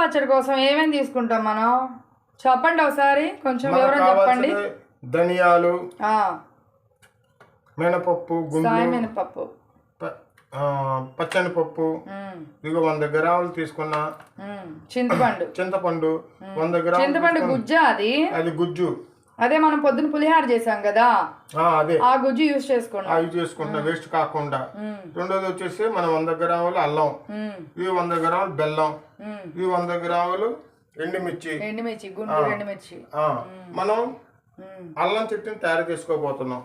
పచ్చడి కోసం ఏమేమి తీసుకుంటాం మనం? చెప్పండి ఒకసారి కొంచెం వివరం చెప్పండి. ధనియాలు మినపప్పు మినపప్పు. పచ్చని పప్పు. ఇదిగో వంద గ్రాములు తీసుకున్న చింతపండు. చింతపండు వంద గ్రాములు చింతపండు గుజ్జా అది? అది గుజ్జు. అదే మనం పొద్దున పులిహార చేసాం కదా. ఆ, అదే. ఆ గుజ్జు యూజ్ చేసుకోండి అవి చేసుకుంటా వేస్ట్ కాకుండా. రెండోది వచ్చేసి మనం వంద గ్రాములు అల్లం. ఇవి వంద గ్రాములు బెల్లం. ఇవి వంద గ్రాములు ఎండుమిర్చి. ఎండుమిర్చి గుంటూరు ఎండుమిర్చి. మనం. అల్లం చెట్టుని తయారు చేసుకోబోతున్నాం.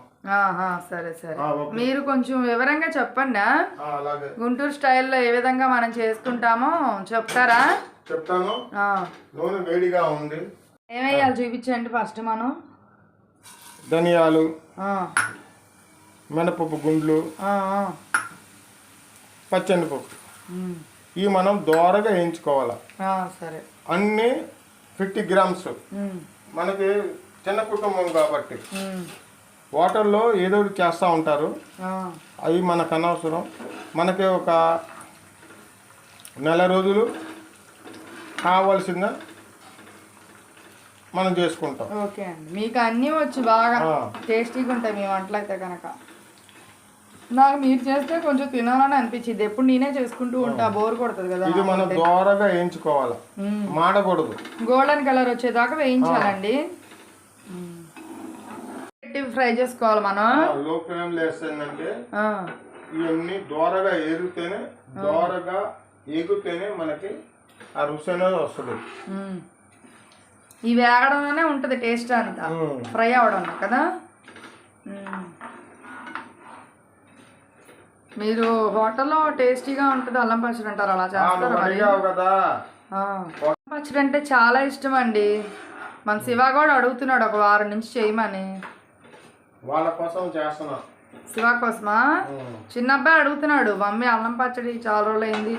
సరే సరే. మీరు కొంచెం వివరంగా చెప్పండి. గుంటూరు స్టైల్లో ఏ విధంగా మనం చేసుకుంటామో చెప్తారా? చెప్తాను. నూనె వేడిగా ఉంది. ఏమేయాలి చూపించండి ఫస్ట్ మనం? ధనియాలు మినపప్పు గుండ్లు. పచ్చనిపప్పు. ఇవి మనం దోరగా వేయించుకోవాలి? సరే. అన్నీ ఫిఫ్టీ గ్రామ్స్. మనకి చిన్న కుటుంబం కాబట్టి. వాటర్లో ఏదో ఒకటి చేస్తూ ఉంటారు. అవి మనకు అనవసరం. మనకి ఒక నెల రోజులు కావాల్సింద మనం చేసుకుంటాం. ఓకే అండి. మీకు అన్నీ వచ్చి బాగా. టేస్టీగా ఉంటాయి మీ వంటలు అయితే కనుక నాకు మీరు చేస్తే కొంచెం తినాలని అనిపించింది. ఎప్పుడు నేనే చేసుకుంటూ ఉంటా బోర్ కొడుతుంది కదా ఇది మనం దోరగా వేయించుకోవాలి. మాడకూడదు. గోల్డెన్ కలర్ వచ్చేదాకా వేయించాలండి. ఫ్రై చేసుకోవాలి మనం. లో ఫ్లేమ్ ఇవన్నీ దోరగా ఏగితేనే దోరగా ఏగితేనే మనకి ఆ రుచి అనేది వస్తుంది. ఈ వేగడంలోనే ఉంటుంది టేస్ట్ అంతా. ఫ్రై అవడంలో కదా. మీరు హోటల్లో టేస్టీగా ఉంటుంది అల్లం పచ్చడి అంటారు అలా చేస్తారు కదా. అల్లం పచ్చడి అంటే చాలా ఇష్టం అండి మన శివ కూడా అడుగుతున్నాడు ఒక వారం నుంచి చేయమని. వాళ్ళ కోసం చేస్తున్నా. శివ కోసమా. చిన్న అబ్బాయి అడుగుతున్నాడు మమ్మీ అల్లం పచ్చడి చాలా రోజులు అయింది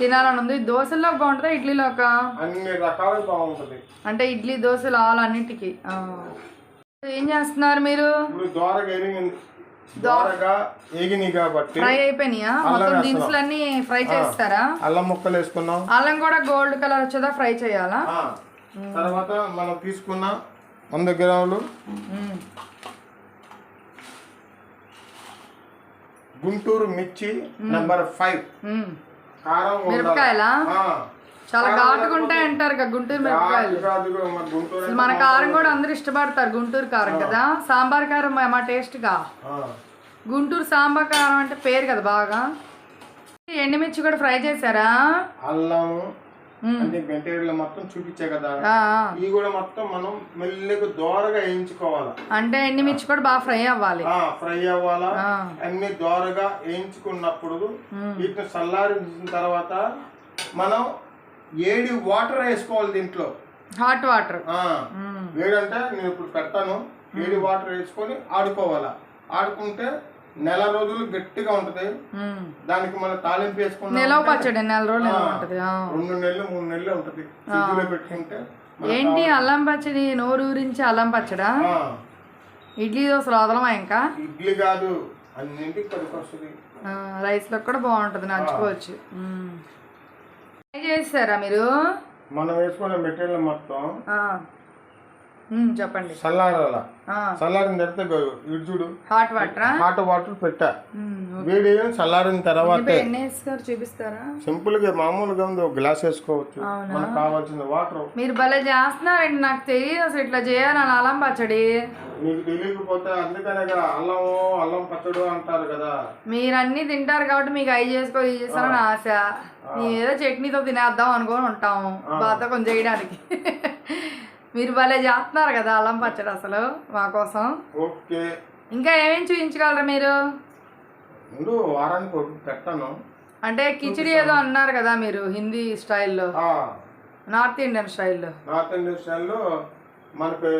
తినాలని ఉంది దోశల్లో బాగుంటుందా ఇడ్లీలోక? అన్ని రకాలు బాగుంటుంది. అంటే ఇడ్లీ దోశలు ఆలు అన్నిటికీ. ఏం చేస్తున్నారు మీరు? ఫ్రై అయిపోయినాయా? మొత్తం ఫ్రై చేస్తారా? అల్లం ముక్కలు వేసుకున్నాం. అల్లం కూడా గోల్డ్ కలర్ వచ్చేదా ఫ్రై చేయాలా? తర్వాత మనం తీసుకున్న వంద గ్రాములు. గుంటూరు మిర్చి నెంబర్ ఫైవ్. కారం. మిరపకాయలా? చాలా ఘాటుగా ఉంటాయి అంటారు కదా గుంటూరు మిరపకాయలు. మన గుంటూరు అసలు మన కారం కూడా అందరూ ఇష్టపడతారు గుంటూరు కారం కదా? సాంబార్ కారం మా- టేస్ట్గా? గుంటూరు సాంబార్ కారం అంటే పేరు కదా బాగా? ఎండుమిర్చి కూడా ఫ్రై చేశారా? అల్లం. అన్ని మెటీరియల్ మొత్తం చూపించే కదా. ఇవి కూడా మొత్తం మనం మెల్లిగా దోరగా వేయించుకోవాలి. అంటే ఎండుమిర్చి కూడా బాగా ఫ్రై అవ్వాలి. ఫ్రై అవ్వాలా. అన్ని దోరగా వేయించుకున్నప్పుడు వీటిని చల్లారించిన తర్వాత మనం ఏడి వాటర్ వేసుకోవాలి దీంట్లో. హాట్ వాటర్ వేడంటే నేను ఇప్పుడు పెడతాను. ఏడి వాటర్ వేసుకొని ఆడుకోవాలా. ఆడుకుంటే నెల రోజులు గట్టిగా ఉంటది. దానికి మనం తాలింపు వేసుకున్నాం నిలవ పచ్చడి నెల రోజులు ఉంటది. రెండు నెలలు మూడు నెలలు ఉంటది. ఫ్రిడ్జ్లో పెట్టుకుంటే ఏంటి అల్లం పచ్చడి నోరు ఊరించి అల్లం పచ్చడా? ఇడ్లీ దోశలు వదలమా ఇంకా? ఇడ్లీ కాదు అన్నింటికి పనికి వస్తుంది. ఆ, రైస్లో కూడా బాగుంటది నంచుకోవచ్చు మ్మ్. ట్రై చేస్తారా మీరు? మనం వేసుకున్న మెటీరియల్ మొత్తం చెప్పండి. చల్లారాల చల్లారిన తర్వాత ఇటు చూడు. హాట్ వాటరా హాట్ వాటర్ పెట్టా. వేడి చల్లారిన తర్వాత చూపిస్తారా? సింపుల్గా మామూలుగా ఉంది ఒక గ్లాస్ వేసుకోవచ్చు? మనకు కావాల్సిన వాటర్ మీరు భలే చేస్తున్నారండి నాకు తెలియదు అసలు ఇట్లా చేయాలని అల్లం పచ్చడి. నీకు తెలియకపోతే అందుకనే అల్లం అల్లం పచ్చడు అంటారు కదా. మీరు అన్ని తింటారు కాబట్టి మీకు అవి చేసుకో ఇది చేసుకోవాలని ఆశ. ఏదో చట్నీతో తినేద్దాం అనుకొని ఉంటాము బాతకం చేయడానికి మీరు భలే చేస్తున్నారు కదా అల్లం పచ్చడి అసలు మా కోసం. ఓకే. ఇంకా ఏమేమి చూపించగలరా మీరు? ముందు వారానికి పెడతాను అంటే కిచిడి ఏదో అన్నారు కదా మీరు హిందీ స్టైల్లో. నార్త్ ఇండియన్ స్టైల్లో. నార్త్ ఇండియన్ స్టైల్లో మనకు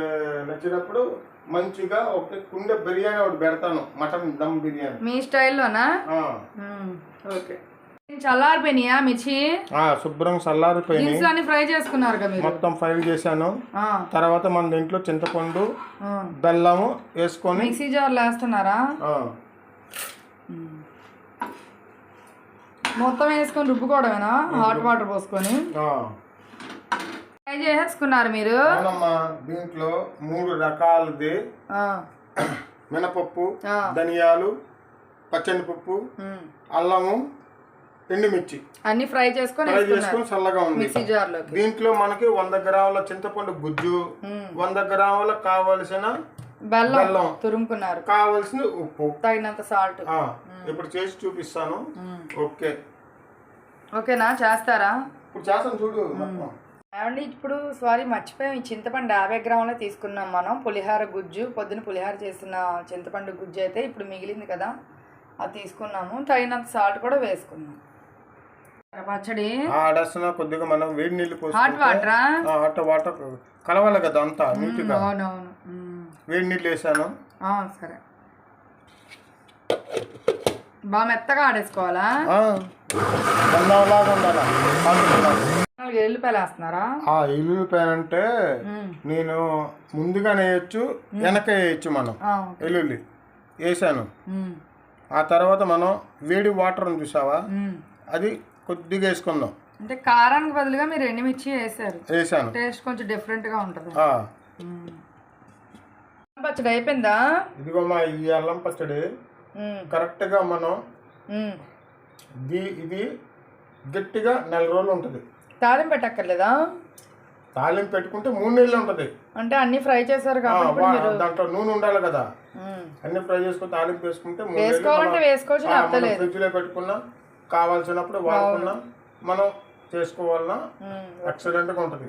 నచ్చినప్పుడు మంచిగా ఒకటి కుండ బిర్యానీ ఒకటి పెడతాను మటన్ దమ్ బిర్యానీ. మీ స్టైల్లోనా? ఓకే. చల్లారిపోయినాయా మిర్చి? శుభ్రం చల్లారిపోయినాయి. ఫ్రై చేసుకున్నారు కదా మొత్తం ఫ్రైల్ చేశాను. తర్వాత మన దీంట్లో చింతపండు. బెల్లము వేసుకొని మిక్సీ జార్లో వేస్తున్నారా? మొత్తం వేసుకొని రుబ్బుకోవడమేనా? హాట్ వాటర్ పోసుకొని? ఫ్రై చేసేసుకున్నారు మీరు? దీంట్లో మూడు రకాలది మినపప్పు. ధనియాలు పచ్చని పప్పు. అల్లము ఎండుమిర్చి. అన్ని ఫ్రై చేసుకొని ఫ్రై చేసుకొని చల్లగా ఉంది. మిక్సీ దీంట్లో మనకి వంద గ్రాముల చింతపండు గుజ్జు. వంద గ్రాముల కావలసిన బెల్లం. తురుముకున్నారు. కావలసిన ఉప్పు. తగినంత సాల్ట్ ఆ, ఇప్పుడు చేసి చూపిస్తాను. ఓకే. ఓకేనా? చేస్తారా? ఇప్పుడు చేస్తాను చూడు ఏమండి ఇప్పుడు సారీ మర్చిపోయాం. ఈ చింతపండు యాభై గ్రాములే తీసుకున్నాం మనం. పులిహార గుజ్జు. పొద్దున పులిహార చేసిన చింతపండు గుజ్జు అయితే ఇప్పుడు మిగిలింది కదా అది తీసుకున్నాము. తగినంత సాల్ట్ కూడా వేసుకున్నాం. పచ్చడి కొద్దిగా మనం వేడి నీళ్ళు హాట్ వాటరా హాట్ వాటర్ కలవాలి కదా అంతా నీట్గా. అవునవును. వేడి నీళ్ళు వేసాను. సరే. బాగా మెత్తగా ఆడేసుకోవాలా? ఆ, బంధంలాగా ఉండాలి? ఎల్లుపాయలు వేస్తున్నారా ఆ ఎల్లుల్లిపాయ అంటే. నేను ముందుగానే వేయచ్చు వెనక వేయచ్చు మనం. ఆ, వెల్లుల్లి వేసాను. ఆ తర్వాత మనం వేడి వాటర్ చూసావా. అది కొద్దిగా వేసుకుందాం. అంటే కారానికి బదులుగా మీరు ఎండుమిర్చి వేసారు. వేసాను. టేస్ట్ కొంచెం డిఫరెంట్గా ఉంటుంది. ఆ, పచ్చడి అయిపోయిందా? ఇదిగో మా ఈ అల్లం పచ్చడి. ఉమ్, కరెక్ట్గా మనం. ఇది ఇది గట్టిగా నెల రోజులు ఉంటుంది. తాలింపు పెట్టక్కర్లేదా? తాలింపు పెట్టుకుంటే మూడు నెలలు ఉంటుంది. అంటే అన్ని ఫ్రై చేశారు కాబట్టి దాంట్లో నూనె ఉండాలి కదా. అన్ని ఫ్రై చేసుకుని తాలింపు వేసుకుంటే వేసుకోవాలంటే వేసుకోవచ్చు ఆ, లేకపోతే మనం లేదు. ఫ్రిడ్జ్లో పెట్టుకున్నా. కావాల్సినప్పుడు వాడుకున్నా. మనం చేసుకోవాలన్నా ఉమ్, ఎక్సలెంట్గా ఉంటుంది.